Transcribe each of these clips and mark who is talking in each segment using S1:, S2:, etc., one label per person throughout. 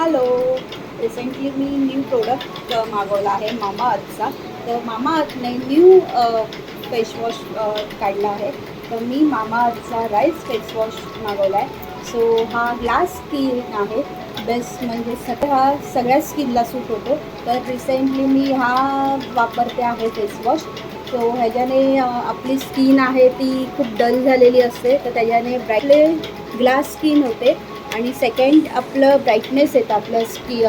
S1: Hello recently मी new product uh, मागवला आहे मामाअर्थचा तर मामाअर्थने न्यू फेसवॉश uh, uh, काढला आहे. तर मी मामाअर्थचा राईस फेसवॉश मागवला आहे. सो हा ग्लास स्किन आहे. बेस्ट म्हणजे सध्या हा सगळ्या स्किनला सूट होतो. तर रिसेंटली मी हा वापरते आहे फेसवॉश सो ह्याच्याने आपली स्किन आहे ती खूप डल झालेली असते. तर त्याच्याने ब्राईटले ग्लास स्किन होते. आणि सेकंड आपलं ब्राईटनेस येतं आपल्या स्की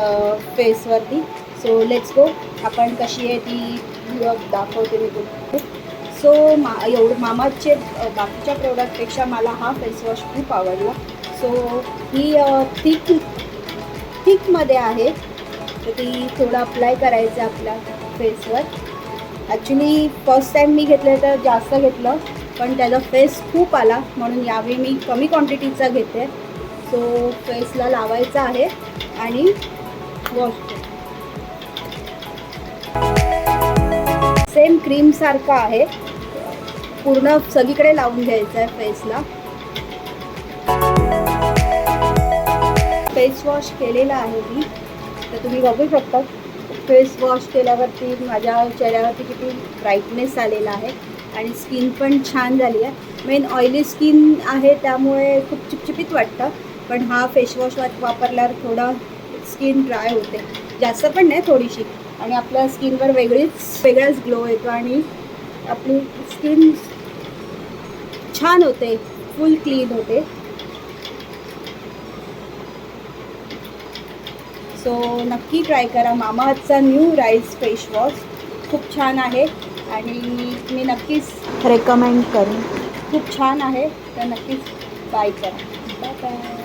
S1: फेसवरती सो लेट्स गो आपण कशी आहे ती दाखवते मी तुम्हाला. सो मा एवढं मामाचे बाकीच्या प्रोडक्टपेक्षा मला हा फेसवॉश खूप आवडला. सो ही थिक थिकमध्ये आहे. तर ती थोडं अप्लाय करायचं आपल्या फेसवर ॲक्च्युली फर्स्ट टाईम मी घेतलं तर जास्त घेतलं पण त्याचा फेस खूप आला. म्हणून यावेळी मी कमी क्वांटिटीचा घेते. सो फेसला लावायचा आहे आणि वॉश सेम क्रीमसारखं आहे. पूर्ण सगळीकडे लावून घ्यायचं आहे फेसला फेस वॉश केलेला आहे मी. तर तुम्ही बघू शकता फेस वॉश केल्यावरती माझ्या चेहऱ्यावरती किती ब्राईटनेस आलेला आहे आणि स्किन पण छान झाली आहे. मेन ऑइली स्किन आहे त्यामुळे खूप चिपचिपीत वाटतं. पण हा फेशवॉश वापरल्यावर थोडा स्किन ड्राय होते. जास्त पण नाही थोडीशी. आणि आपल्या स्किनवर वेगळीच वेगळाच ग्लो येतो आणि आपली स्किन छान होते फुल क्लीन होते. सो नक्की ट्राय करा. मामाअर्थचा न्यू राईस फेशवॉश खूप छान आहे. आणि मी नक्कीच रेकमेंड करेन. खूप छान आहे. तर नक्कीच बाय करा.